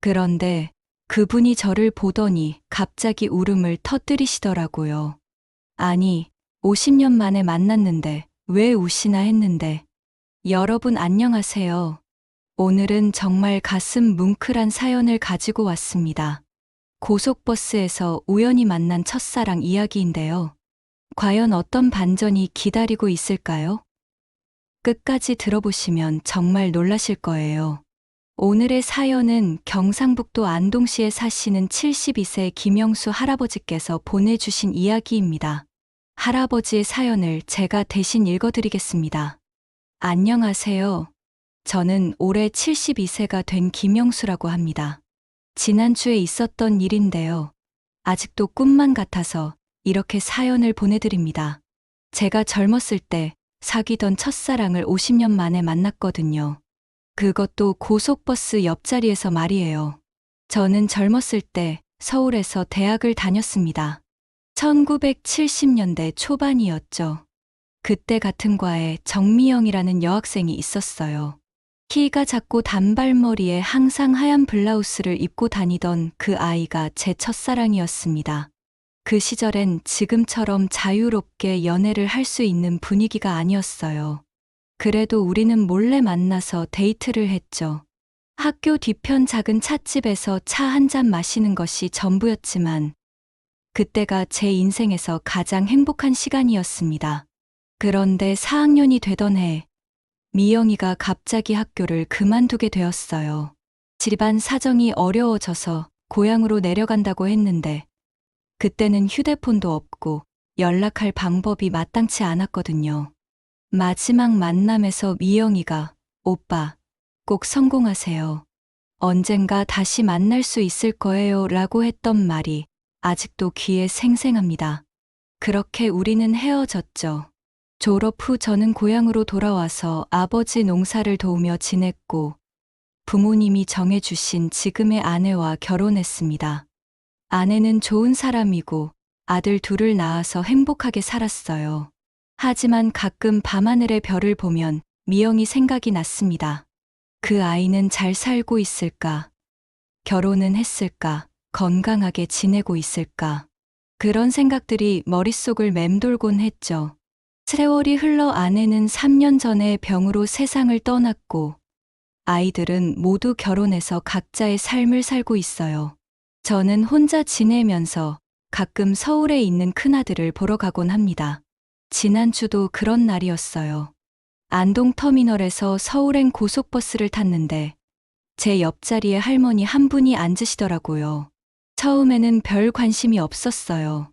그런데 그분이 저를 보더니 갑자기 울음을 터뜨리시더라고요. 아니, 50년 만에 만났는데 왜 우시나 했는데. 여러분 안녕하세요. 오늘은 정말 가슴 뭉클한 사연을 가지고 왔습니다. 고속버스에서 우연히 만난 첫사랑 이야기인데요. 과연 어떤 반전이 기다리고 있을까요? 끝까지 들어보시면 정말 놀라실 거예요. 오늘의 사연은 경상북도 안동시에 사시는 72세 김영수 할아버지께서 보내주신 이야기입니다. 할아버지의 사연을 제가 대신 읽어드리겠습니다. 안녕하세요. 저는 올해 72세가 된 김영수라고 합니다. 지난주에 있었던 일인데요. 아직도 꿈만 같아서 이렇게 사연을 보내드립니다. 제가 젊었을 때 사귀던 첫사랑을 50년 만에 만났거든요. 그것도 고속버스 옆자리에서 말이에요. 저는 젊었을 때 서울에서 대학을 다녔습니다. 1970년대 초반이었죠. 그때 같은 과에 정미영이라는 여학생이 있었어요. 키가 작고 단발머리에 항상 하얀 블라우스를 입고 다니던 그 아이가 제 첫사랑이었습니다. 그 시절엔 지금처럼 자유롭게 연애를 할 수 있는 분위기가 아니었어요. 그래도 우리는 몰래 만나서 데이트를 했죠. 학교 뒤편 작은 찻집에서 차 한 잔 마시는 것이 전부였지만, 그때가 제 인생에서 가장 행복한 시간이었습니다. 그런데 4학년이 되던 해, 미영이가 갑자기 학교를 그만두게 되었어요. 집안 사정이 어려워져서 고향으로 내려간다고 했는데, 그때는 휴대폰도 없고 연락할 방법이 마땅치 않았거든요. 마지막 만남에서 미영이가, 오빠, 꼭 성공하세요. 언젠가 다시 만날 수 있을 거예요 라고 했던 말이 아직도 귀에 생생합니다. 그렇게 우리는 헤어졌죠. 졸업 후 저는 고향으로 돌아와서 아버지 농사를 도우며 지냈고 부모님이 정해주신 지금의 아내와 결혼했습니다. 아내는 좋은 사람이고 아들 둘을 낳아서 행복하게 살았어요. 하지만 가끔 밤하늘의 별을 보면 미영이 생각이 났습니다. 그 아이는 잘 살고 있을까? 결혼은 했을까? 건강하게 지내고 있을까? 그런 생각들이 머릿속을 맴돌곤 했죠. 세월이 흘러 아내는 3년 전에 병으로 세상을 떠났고, 아이들은 모두 결혼해서 각자의 삶을 살고 있어요. 저는 혼자 지내면서 가끔 서울에 있는 큰아들을 보러 가곤 합니다. 지난주도 그런 날이었어요. 안동 터미널에서 서울행 고속버스를 탔는데 제 옆자리에 할머니 한 분이 앉으시더라고요. 처음에는 별 관심이 없었어요.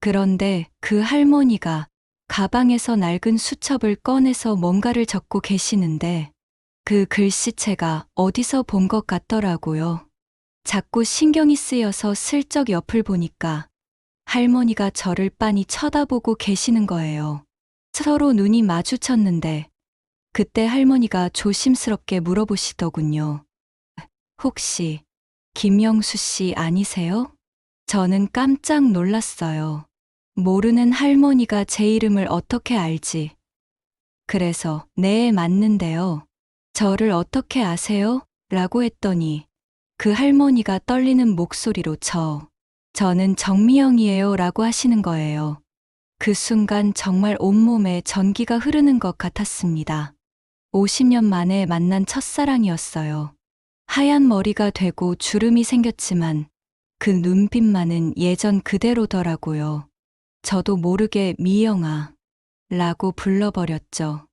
그런데 그 할머니가 가방에서 낡은 수첩을 꺼내서 뭔가를 적고 계시는데 그 글씨체가 어디서 본 것 같더라고요. 자꾸 신경이 쓰여서 슬쩍 옆을 보니까 할머니가 저를 빤히 쳐다보고 계시는 거예요. 서로 눈이 마주쳤는데 그때 할머니가 조심스럽게 물어보시더군요. 혹시 김영수 씨 아니세요? 저는 깜짝 놀랐어요. 모르는 할머니가 제 이름을 어떻게 알지? 그래서 네 맞는데요. 저를 어떻게 아세요? 라고 했더니 그 할머니가 떨리는 목소리로 저, 저는 정미영이에요 라고 하시는 거예요. 그 순간 정말 온몸에 전기가 흐르는 것 같았습니다. 50년 만에 만난 첫사랑이었어요. 하얀 머리가 되고 주름이 생겼지만 그 눈빛만은 예전 그대로더라고요. 저도 모르게 미영아 라고 불러버렸죠.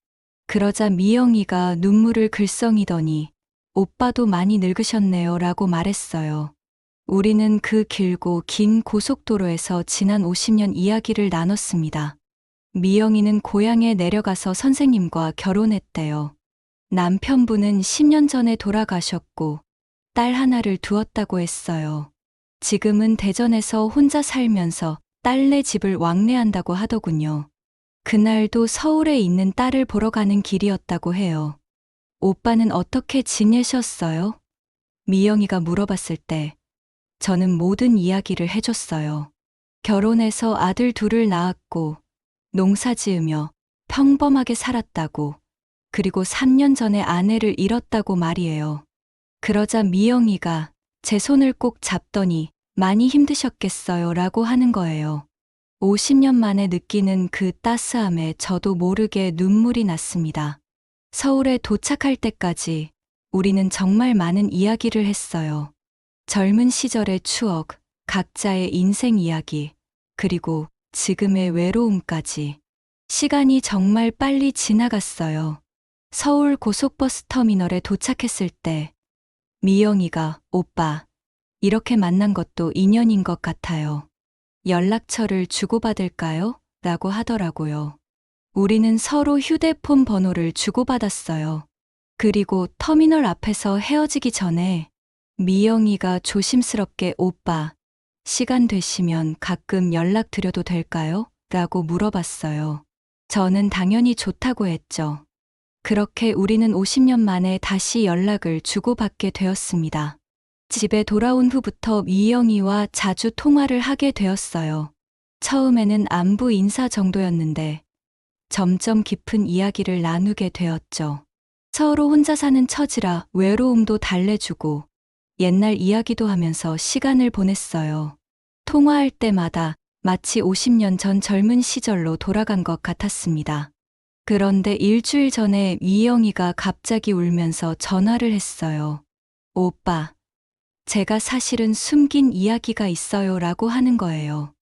그러자 미영이가 눈물을 글썽이더니 오빠도 많이 늙으셨네요 라고 말했어요. 우리는 그 길고 긴 고속도로에서 지난 50년 이야기를 나눴습니다. 미영이는 고향에 내려가서 선생님과 결혼했대요. 남편분은 10년 전에 돌아가셨고 딸 하나를 두었다고 했어요. 지금은 대전에서 혼자 살면서 딸네 집을 왕래한다고 하더군요. 그날도 서울에 있는 딸을 보러 가는 길이었다고 해요. 오빠는 어떻게 지내셨어요? 미영이가 물어봤을 때 저는 모든 이야기를 해줬어요. 결혼해서 아들 둘을 낳았고 농사 지으며 평범하게 살았다고 그리고 3년 전에 아내를 잃었다고 말이에요. 그러자 미영이가 제 손을 꼭 잡더니 많이 힘드셨겠어요 라고 하는 거예요. 50년 만에 느끼는 그 따스함에 저도 모르게 눈물이 났습니다. 서울에 도착할 때까지 우리는 정말 많은 이야기를 했어요. 젊은 시절의 추억, 각자의 인생 이야기, 그리고 지금의 외로움까지. 시간이 정말 빨리 지나갔어요. 서울 고속버스 터미널에 도착했을 때 미영이가 오빠 이렇게 만난 것도 인연인 것 같아요. 연락처를 주고받을까요? 라고 하더라고요. 우리는 서로 휴대폰 번호를 주고받았어요. 그리고 터미널 앞에서 헤어지기 전에 미영이가 조심스럽게 오빠, 시간 되시면 가끔 연락드려도 될까요? 라고 물어봤어요. 저는 당연히 좋다고 했죠. 그렇게 우리는 50년 만에 다시 연락을 주고받게 되었습니다. 집에 돌아온 후부터 미영이와 자주 통화를 하게 되었어요. 처음에는 안부 인사 정도였는데 점점 깊은 이야기를 나누게 되었죠. 서로 혼자 사는 처지라 외로움도 달래주고 옛날 이야기도 하면서 시간을 보냈어요. 통화할 때마다 마치 50년 전 젊은 시절로 돌아간 것 같았습니다. 그런데 일주일 전에 미영이가 갑자기 울면서 전화를 했어요. 오빠, 제가 사실은 숨긴 이야기가 있어요 라고 하는 거예요.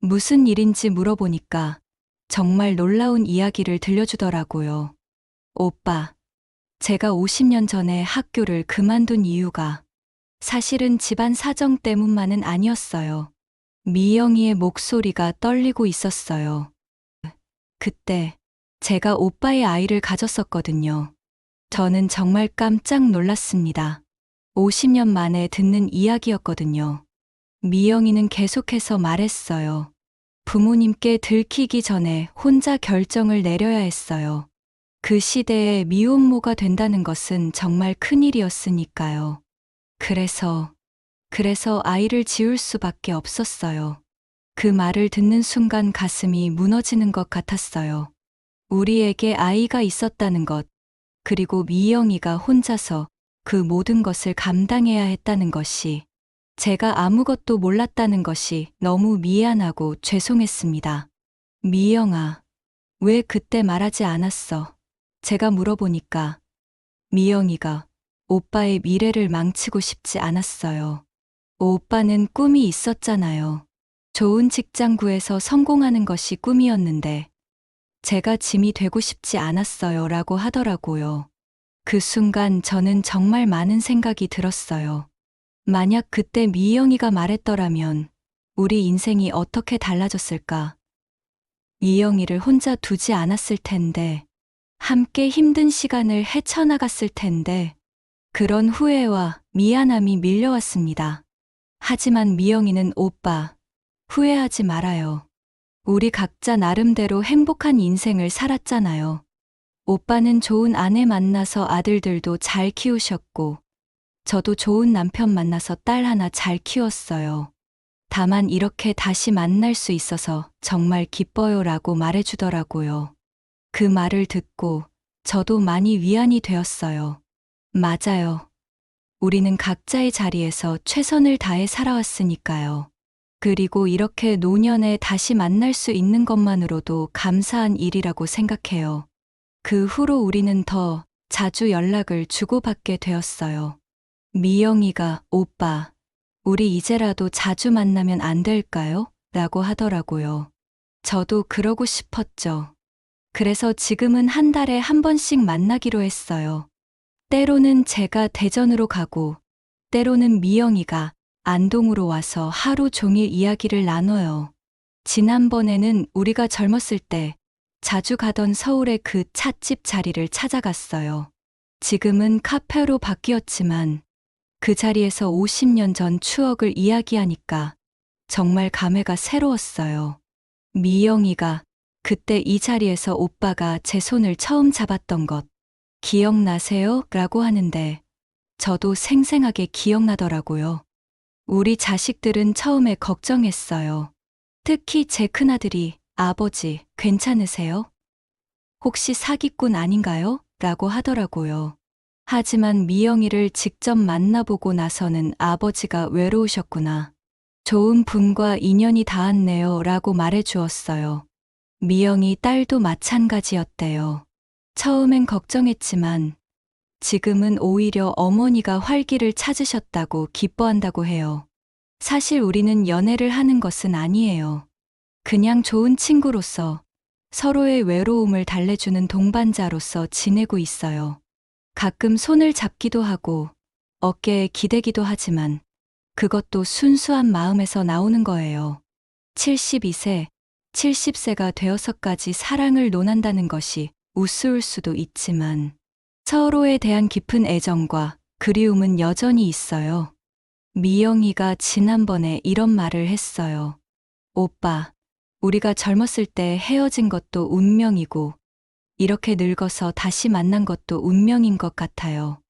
무슨 일인지 물어보니까 정말 놀라운 이야기를 들려주더라고요. 오빠, 제가 50년 전에 학교를 그만둔 이유가 사실은 집안 사정 때문만은 아니었어요. 미영이의 목소리가 떨리고 있었어요. 그때 제가 오빠의 아이를 가졌었거든요. 저는 정말 깜짝 놀랐습니다. 50년 만에 듣는 이야기였거든요. 미영이는 계속해서 말했어요. 부모님께 들키기 전에 혼자 결정을 내려야 했어요. 그 시대에 미혼모가 된다는 것은 정말 큰일이었으니까요. 그래서, 그래서 아이를 지울 수밖에 없었어요. 그 말을 듣는 순간 가슴이 무너지는 것 같았어요. 우리에게 아이가 있었다는 것, 그리고 미영이가 혼자서 그 모든 것을 감당해야 했다는 것이 제가 아무것도 몰랐다는 것이 너무 미안하고 죄송했습니다. 미영아, 왜 그때 말하지 않았어? 제가 물어보니까 미영이가 오빠의 미래를 망치고 싶지 않았어요. 오빠는 꿈이 있었잖아요. 좋은 직장 구해서 성공하는 것이 꿈이었는데 제가 짐이 되고 싶지 않았어요 라고 하더라고요. 그 순간 저는 정말 많은 생각이 들었어요. 만약 그때 미영이가 말했더라면 우리 인생이 어떻게 달라졌을까? 미영이를 혼자 두지 않았을 텐데, 함께 힘든 시간을 헤쳐나갔을 텐데, 그런 후회와 미안함이 밀려왔습니다. 하지만 미영이는 오빠, 후회하지 말아요. 우리 각자 나름대로 행복한 인생을 살았잖아요. 오빠는 좋은 아내 만나서 아들들도 잘 키우셨고, 저도 좋은 남편 만나서 딸 하나 잘 키웠어요. 다만 이렇게 다시 만날 수 있어서 정말 기뻐요 라고 말해주더라고요. 그 말을 듣고 저도 많이 위안이 되었어요. 맞아요. 우리는 각자의 자리에서 최선을 다해 살아왔으니까요. 그리고 이렇게 노년에 다시 만날 수 있는 것만으로도 감사한 일이라고 생각해요. 그 후로 우리는 더 자주 연락을 주고받게 되었어요. 미영이가 오빠, 우리 이제라도 자주 만나면 안 될까요? 라고 하더라고요. 저도 그러고 싶었죠. 그래서 지금은 한 달에 한 번씩 만나기로 했어요. 때로는 제가 대전으로 가고, 때로는 미영이가 안동으로 와서 하루 종일 이야기를 나눠요. 지난번에는 우리가 젊었을 때 자주 가던 서울의 그 찻집 자리를 찾아갔어요. 지금은 카페로 바뀌었지만 그 자리에서 50년 전 추억을 이야기하니까 정말 감회가 새로웠어요. 미영이가 그때 이 자리에서 오빠가 제 손을 처음 잡았던 것 기억나세요? 라고 하는데 저도 생생하게 기억나더라고요. 우리 자식들은 처음에 걱정했어요. 특히 제 큰아들이 아버지, 괜찮으세요? 혹시 사기꾼 아닌가요? 라고 하더라고요. 하지만 미영이를 직접 만나보고 나서는 아버지가 외로우셨구나. 좋은 분과 인연이 닿았네요. 라고 말해 주었어요. 미영이 딸도 마찬가지였대요. 처음엔 걱정했지만 지금은 오히려 어머니가 활기를 찾으셨다고 기뻐한다고 해요. 사실 우리는 연애를 하는 것은 아니에요. 그냥 좋은 친구로서 서로의 외로움을 달래주는 동반자로서 지내고 있어요. 가끔 손을 잡기도 하고 어깨에 기대기도 하지만 그것도 순수한 마음에서 나오는 거예요. 72세, 70세가 되어서까지 사랑을 논한다는 것이 우스울 수도 있지만 서로에 대한 깊은 애정과 그리움은 여전히 있어요. 미영이가 지난번에 이런 말을 했어요. 오빠, 우리가 젊었을 때 헤어진 것도 운명이고, 이렇게 늙어서 다시 만난 것도 운명인 것 같아요.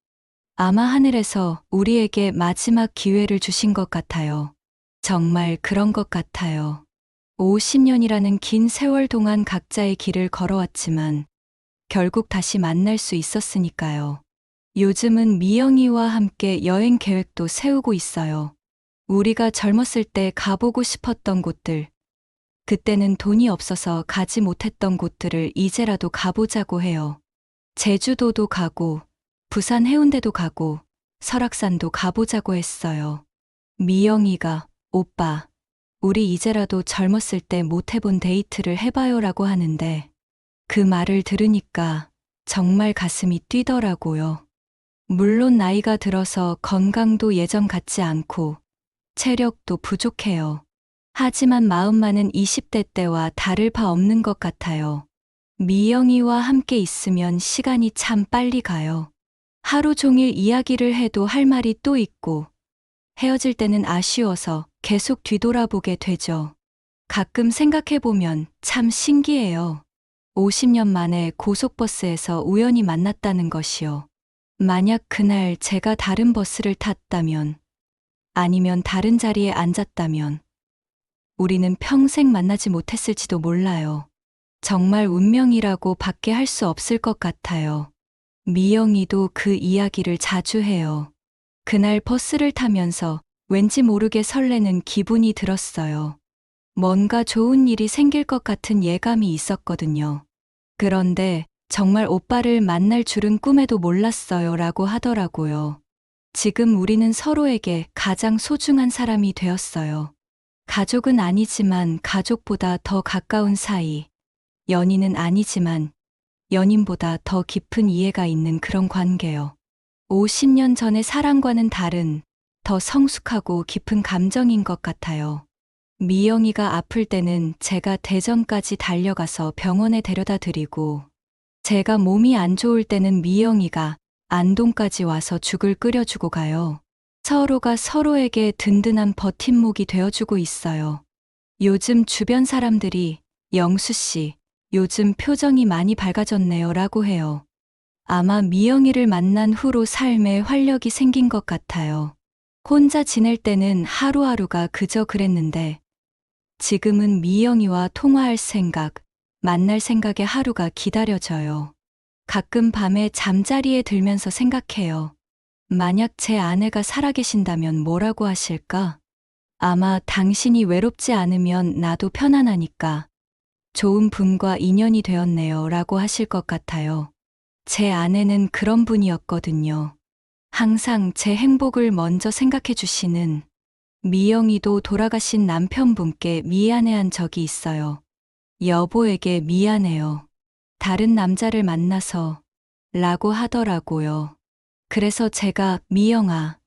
아마 하늘에서 우리에게 마지막 기회를 주신 것 같아요. 정말 그런 것 같아요. 50년이라는 긴 세월 동안 각자의 길을 걸어왔지만, 결국 다시 만날 수 있었으니까요. 요즘은 미영이와 함께 여행 계획도 세우고 있어요. 우리가 젊었을 때 가보고 싶었던 곳들, 그때는 돈이 없어서 가지 못했던 곳들을 이제라도 가보자고 해요. 제주도도 가고, 부산 해운대도 가고, 설악산도 가보자고 했어요. 미영이가, 오빠, 우리 이제라도 젊었을 때 못 해본 데이트를 해봐요라고 하는데, 그 말을 들으니까 정말 가슴이 뛰더라고요. 물론 나이가 들어서 건강도 예전 같지 않고 체력도 부족해요. 하지만 마음만은 20대 때와 다를 바 없는 것 같아요. 미영이와 함께 있으면 시간이 참 빨리 가요. 하루 종일 이야기를 해도 할 말이 또 있고 헤어질 때는 아쉬워서 계속 뒤돌아보게 되죠. 가끔 생각해보면 참 신기해요. 50년 만에 고속버스에서 우연히 만났다는 것이요. 만약 그날 제가 다른 버스를 탔다면, 아니면 다른 자리에 앉았다면, 우리는 평생 만나지 못했을지도 몰라요. 정말 운명이라고 밖에 할 수 없을 것 같아요. 미영이도 그 이야기를 자주 해요. 그날 버스를 타면서 왠지 모르게 설레는 기분이 들었어요. 뭔가 좋은 일이 생길 것 같은 예감이 있었거든요. 그런데 정말 오빠를 만날 줄은 꿈에도 몰랐어요 라고 하더라고요. 지금 우리는 서로에게 가장 소중한 사람이 되었어요. 가족은 아니지만 가족보다 더 가까운 사이. 연인은 아니지만 연인보다 더 깊은 이해가 있는 그런 관계요. 50년 전의 사랑과는 다른 더 성숙하고 깊은 감정인 것 같아요. 미영이가 아플 때는 제가 대전까지 달려가서 병원에 데려다 드리고, 제가 몸이 안 좋을 때는 미영이가 안동까지 와서 죽을 끓여주고 가요. 서로가 서로에게 든든한 버팀목이 되어주고 있어요. 요즘 주변 사람들이 영수 씨, 요즘 표정이 많이 밝아졌네요 라고 해요. 아마 미영이를 만난 후로 삶에 활력이 생긴 것 같아요. 혼자 지낼 때는 하루하루가 그저 그랬는데, 지금은 미영이와 통화할 생각, 만날 생각에 하루가 기다려져요. 가끔 밤에 잠자리에 들면서 생각해요. 만약 제 아내가 살아계신다면 뭐라고 하실까? 아마 당신이 외롭지 않으면 나도 편안하니까 좋은 분과 인연이 되었네요 라고 하실 것 같아요. 제 아내는 그런 분이었거든요. 항상 제 행복을 먼저 생각해 주시는 미영이도 돌아가신 남편분께 미안해한 적이 있어요. 여보에게 미안해요. 다른 남자를 만나서 라고 하더라고요. 그래서 제가 미영아,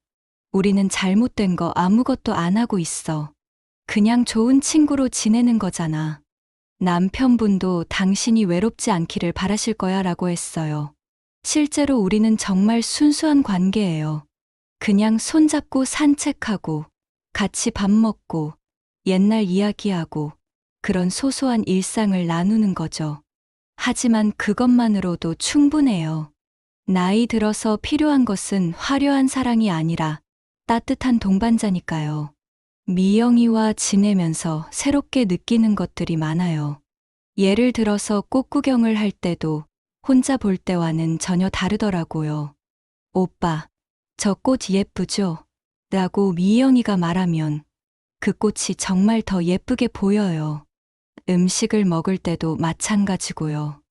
우리는 잘못된 거 아무것도 안 하고 있어. 그냥 좋은 친구로 지내는 거잖아. 남편분도 당신이 외롭지 않기를 바라실 거야 라고 했어요. 실제로 우리는 정말 순수한 관계예요. 그냥 손잡고 산책하고, 같이 밥 먹고, 옛날 이야기하고, 그런 소소한 일상을 나누는 거죠. 하지만 그것만으로도 충분해요. 나이 들어서 필요한 것은 화려한 사랑이 아니라 따뜻한 동반자니까요. 미영이와 지내면서 새롭게 느끼는 것들이 많아요. 예를 들어서 꽃 구경을 할 때도 혼자 볼 때와는 전혀 다르더라고요. 오빠, 저 꽃 예쁘죠? 라고 미영이가 말하면 그 꽃이 정말 더 예쁘게 보여요. 음식을 먹을 때도 마찬가지고요.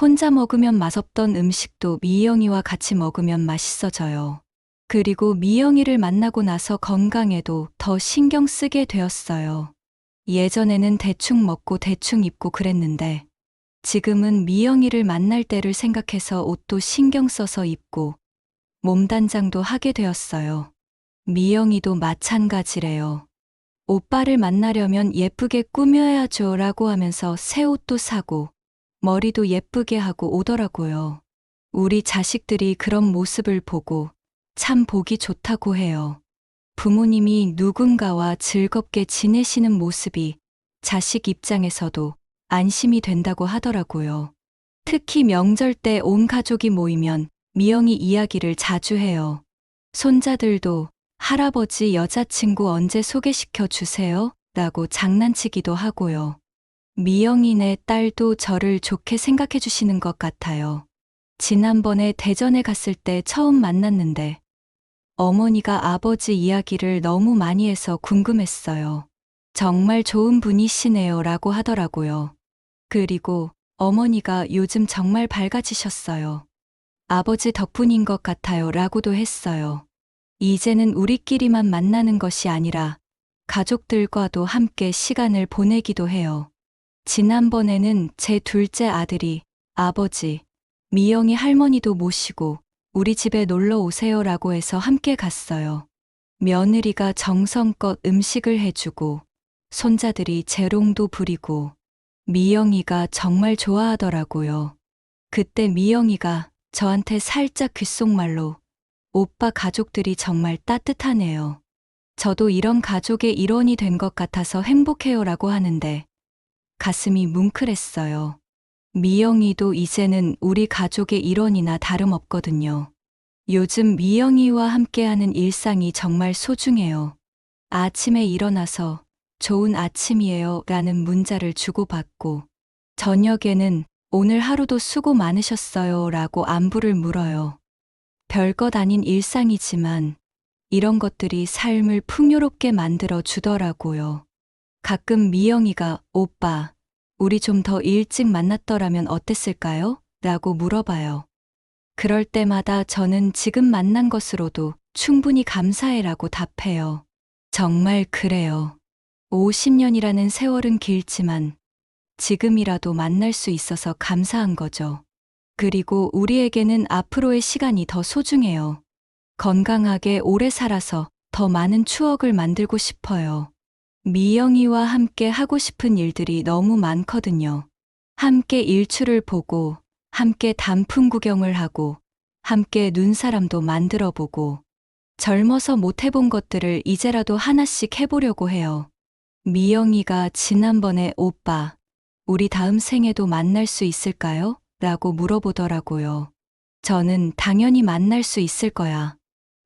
혼자 먹으면 맛없던 음식도 미영이와 같이 먹으면 맛있어져요. 그리고 미영이를 만나고 나서 건강에도 더 신경 쓰게 되었어요. 예전에는 대충 먹고 대충 입고 그랬는데 지금은 미영이를 만날 때를 생각해서 옷도 신경 써서 입고 몸단장도 하게 되었어요. 미영이도 마찬가지래요. 오빠를 만나려면 예쁘게 꾸며야죠 라고 하면서 새 옷도 사고 머리도 예쁘게 하고 오더라고요. 우리 자식들이 그런 모습을 보고 참 보기 좋다고 해요. 부모님이 누군가와 즐겁게 지내시는 모습이 자식 입장에서도 안심이 된다고 하더라고요. 특히 명절 때 온 가족이 모이면 미영이 이야기를 자주 해요. 손자들도 할아버지 여자친구 언제 소개시켜 주세요? 라고 장난치기도 하고요. 미영이네 딸도 저를 좋게 생각해 주시는 것 같아요. 지난번에 대전에 갔을 때 처음 만났는데 어머니가 아버지 이야기를 너무 많이 해서 궁금했어요. 정말 좋은 분이시네요 라고 하더라고요. 그리고 어머니가 요즘 정말 밝아지셨어요. 아버지 덕분인 것 같아요 라고도 했어요. 이제는 우리끼리만 만나는 것이 아니라 가족들과도 함께 시간을 보내기도 해요. 지난번에는 제 둘째 아들이 아버지, 미영이 할머니도 모시고 우리 집에 놀러 오세요라고 해서 함께 갔어요. 며느리가 정성껏 음식을 해주고 손자들이 재롱도 부리고 미영이가 정말 좋아하더라고요. 그때 미영이가 저한테 살짝 귓속말로 오빠 가족들이 정말 따뜻하네요. 저도 이런 가족의 일원이 된 것 같아서 행복해요 라고 하는데 가슴이 뭉클했어요. 미영이도 이제는 우리 가족의 일원이나 다름없거든요. 요즘 미영이와 함께하는 일상이 정말 소중해요. 아침에 일어나서 좋은 아침이에요 라는 문자를 주고받고 저녁에는 오늘 하루도 수고 많으셨어요 라고 안부를 물어요. 별것 아닌 일상이지만 이런 것들이 삶을 풍요롭게 만들어 주더라고요. 가끔 미영이가 오빠, 우리 좀 더 일찍 만났더라면 어땠을까요? 라고 물어봐요. 그럴 때마다 저는 지금 만난 것으로도 충분히 감사해라고 답해요. 정말 그래요. 50년이라는 세월은 길지만 지금이라도 만날 수 있어서 감사한 거죠. 그리고 우리에게는 앞으로의 시간이 더 소중해요. 건강하게 오래 살아서 더 많은 추억을 만들고 싶어요. 미영이와 함께 하고 싶은 일들이 너무 많거든요. 함께 일출을 보고, 함께 단풍 구경을 하고, 함께 눈사람도 만들어 보고, 젊어서 못 해본 것들을 이제라도 하나씩 해보려고 해요. 미영이가 지난번에 오빠, 우리 다음 생에도 만날 수 있을까요? 라고 물어보더라고요. 저는 당연히 만날 수 있을 거야.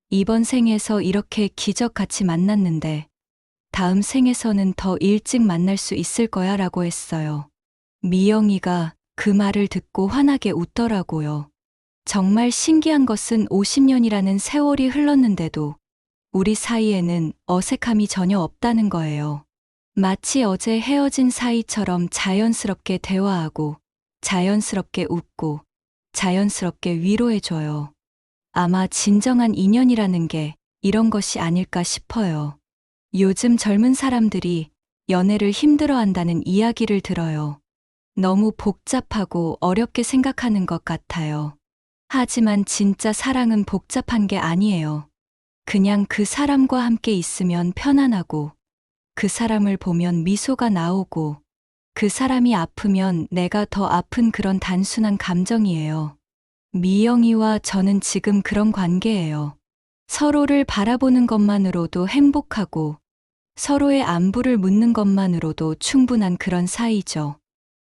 이번 생에서 이렇게 기적같이 만났는데, 다음 생에서는 더 일찍 만날 수 있을 거야 라고 했어요. 미영이가 그 말을 듣고 환하게 웃더라고요. 정말 신기한 것은 50년이라는 세월이 흘렀는데도 우리 사이에는 어색함이 전혀 없다는 거예요. 마치 어제 헤어진 사이처럼 자연스럽게 대화하고 자연스럽게 웃고 자연스럽게 위로해줘요. 아마 진정한 인연이라는 게 이런 것이 아닐까 싶어요. 요즘 젊은 사람들이 연애를 힘들어 한다는 이야기를 들어요. 너무 복잡하고 어렵게 생각하는 것 같아요. 하지만 진짜 사랑은 복잡한 게 아니에요. 그냥 그 사람과 함께 있으면 편안하고, 그 사람을 보면 미소가 나오고, 그 사람이 아프면 내가 더 아픈 그런 단순한 감정이에요. 미영이와 저는 지금 그런 관계예요. 서로를 바라보는 것만으로도 행복하고 서로의 안부를 묻는 것만으로도 충분한 그런 사이죠.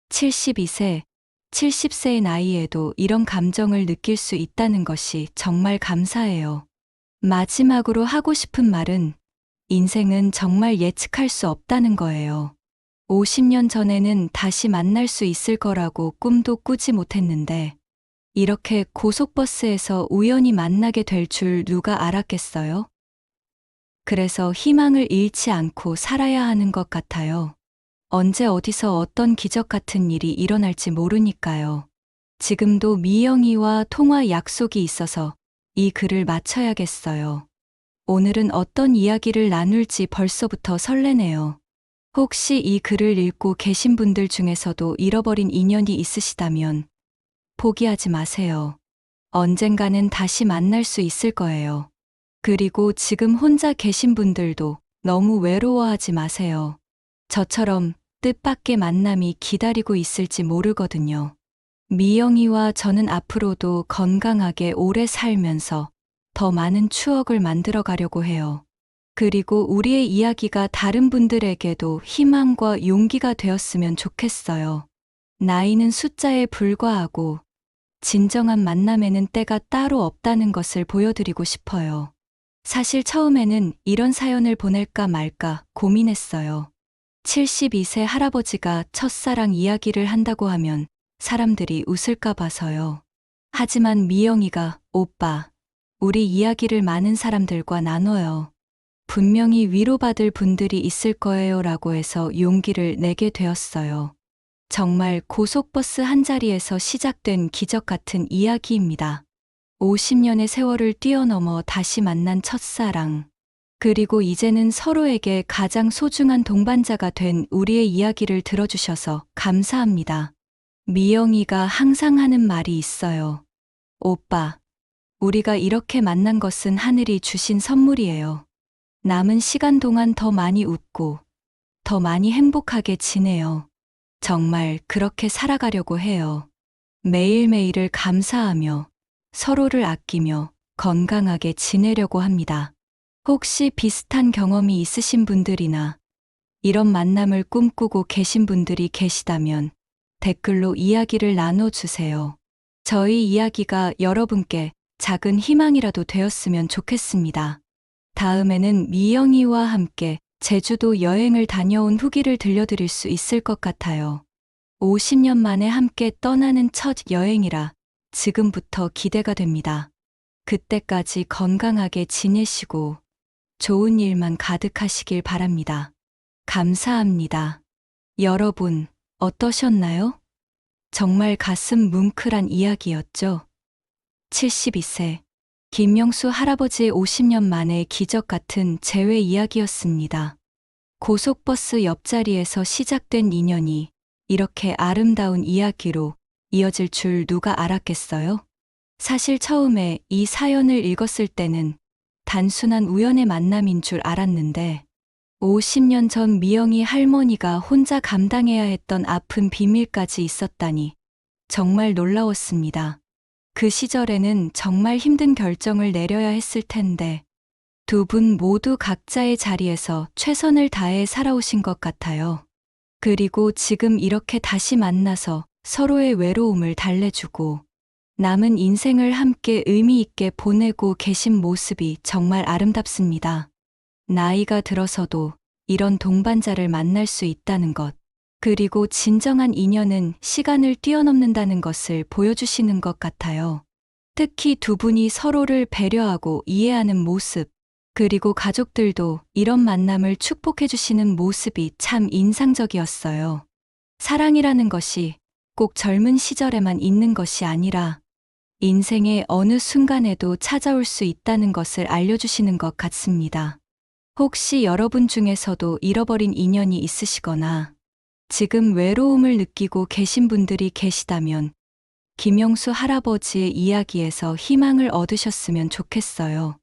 72세, 70세의 나이에도 이런 감정을 느낄 수 있다는 것이 정말 감사해요. 마지막으로 하고 싶은 말은 인생은 정말 예측할 수 없다는 거예요. 50년 전에는 다시 만날 수 있을 거라고 꿈도 꾸지 못했는데 이렇게 고속버스에서 우연히 만나게 될 줄 누가 알았겠어요? 그래서 희망을 잃지 않고 살아야 하는 것 같아요. 언제 어디서 어떤 기적 같은 일이 일어날지 모르니까요. 지금도 미영이와 통화 약속이 있어서 이 글을 마쳐야겠어요. 오늘은 어떤 이야기를 나눌지 벌써부터 설레네요. 혹시 이 글을 읽고 계신 분들 중에서도 잃어버린 인연이 있으시다면 포기하지 마세요. 언젠가는 다시 만날 수 있을 거예요. 그리고 지금 혼자 계신 분들도 너무 외로워하지 마세요. 저처럼 뜻밖의 만남이 기다리고 있을지 모르거든요. 미영이와 저는 앞으로도 건강하게 오래 살면서 더 많은 추억을 만들어 가려고 해요. 그리고 우리의 이야기가 다른 분들에게도 희망과 용기가 되었으면 좋겠어요. 나이는 숫자에 불과하고 진정한 만남에는 때가 따로 없다는 것을 보여드리고 싶어요. 사실 처음에는 이런 사연을 보낼까 말까 고민했어요. 72세 할아버지가 첫사랑 이야기를 한다고 하면 사람들이 웃을까 봐서요. 하지만 미영이가 오빠, 우리 이야기를 많은 사람들과 나눠요. 분명히 위로받을 분들이 있을 거예요 라고 해서 용기를 내게 되었어요. 정말 고속버스 한 자리에서 시작된 기적 같은 이야기입니다. 50년의 세월을 뛰어넘어 다시 만난 첫사랑. 그리고 이제는 서로에게 가장 소중한 동반자가 된 우리의 이야기를 들어주셔서 감사합니다. 미영이가 항상 하는 말이 있어요. 오빠, 우리가 이렇게 만난 것은 하늘이 주신 선물이에요. 남은 시간 동안 더 많이 웃고, 더 많이 행복하게 지내요. 정말 그렇게 살아가려고 해요. 매일매일을 감사하며, 서로를 아끼며, 건강하게 지내려고 합니다. 혹시 비슷한 경험이 있으신 분들이나 이런 만남을 꿈꾸고 계신 분들이 계시다면 댓글로 이야기를 나눠주세요. 저희 이야기가 여러분께 작은 희망이라도 되었으면 좋겠습니다. 다음에는 미영이와 함께 제주도 여행을 다녀온 후기를 들려드릴 수 있을 것 같아요. 50년 만에 함께 떠나는 첫 여행이라 지금부터 기대가 됩니다. 그때까지 건강하게 지내시고 좋은 일만 가득하시길 바랍니다. 감사합니다. 여러분, 어떠셨나요? 정말 가슴 뭉클한 이야기였죠? 72세. 김명수 할아버지의 50년 만의 기적 같은 재회 이야기였습니다. 고속버스 옆자리에서 시작된 인연이 이렇게 아름다운 이야기로 이어질 줄 누가 알았겠어요? 사실 처음에 이 사연을 읽었을 때는 단순한 우연의 만남인 줄 알았는데 50년 전 미영이 할머니가 혼자 감당해야 했던 아픈 비밀까지 있었다니 정말 놀라웠습니다. 그 시절에는 정말 힘든 결정을 내려야 했을 텐데 두 분 모두 각자의 자리에서 최선을 다해 살아오신 것 같아요. 그리고 지금 이렇게 다시 만나서 서로의 외로움을 달래주고 남은 인생을 함께 의미 있게 보내고 계신 모습이 정말 아름답습니다. 나이가 들어서도 이런 동반자를 만날 수 있다는 것, 그리고 진정한 인연은 시간을 뛰어넘는다는 것을 보여주시는 것 같아요. 특히 두 분이 서로를 배려하고 이해하는 모습, 그리고 가족들도 이런 만남을 축복해주시는 모습이 참 인상적이었어요. 사랑이라는 것이 꼭 젊은 시절에만 있는 것이 아니라 인생의 어느 순간에도 찾아올 수 있다는 것을 알려주시는 것 같습니다. 혹시 여러분 중에서도 잃어버린 인연이 있으시거나 지금 외로움을 느끼고 계신 분들이 계시다면 김영수 할아버지의 이야기에서 희망을 얻으셨으면 좋겠어요.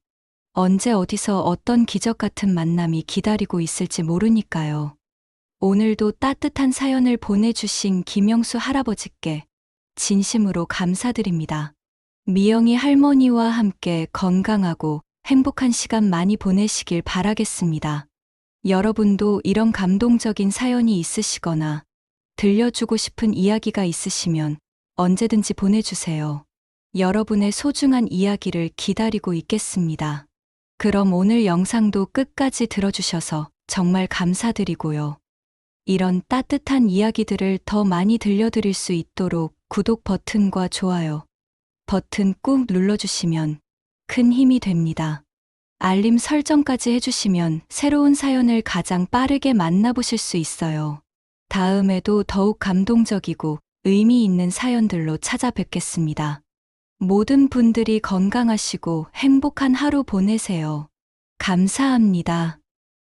언제 어디서 어떤 기적 같은 만남이 기다리고 있을지 모르니까요. 오늘도 따뜻한 사연을 보내주신 김영수 할아버지께 진심으로 감사드립니다. 미영이 할머니와 함께 건강하고 행복한 시간 많이 보내시길 바라겠습니다. 여러분도 이런 감동적인 사연이 있으시거나 들려주고 싶은 이야기가 있으시면 언제든지 보내주세요. 여러분의 소중한 이야기를 기다리고 있겠습니다. 그럼 오늘 영상도 끝까지 들어주셔서 정말 감사드리고요. 이런 따뜻한 이야기들을 더 많이 들려드릴 수 있도록 구독 버튼과 좋아요, 버튼 꾹 눌러주시면 큰 힘이 됩니다. 알림 설정까지 해주시면 새로운 사연을 가장 빠르게 만나보실 수 있어요. 다음에도 더욱 감동적이고 의미 있는 사연들로 찾아뵙겠습니다. 모든 분들이 건강하시고 행복한 하루 보내세요. 감사합니다.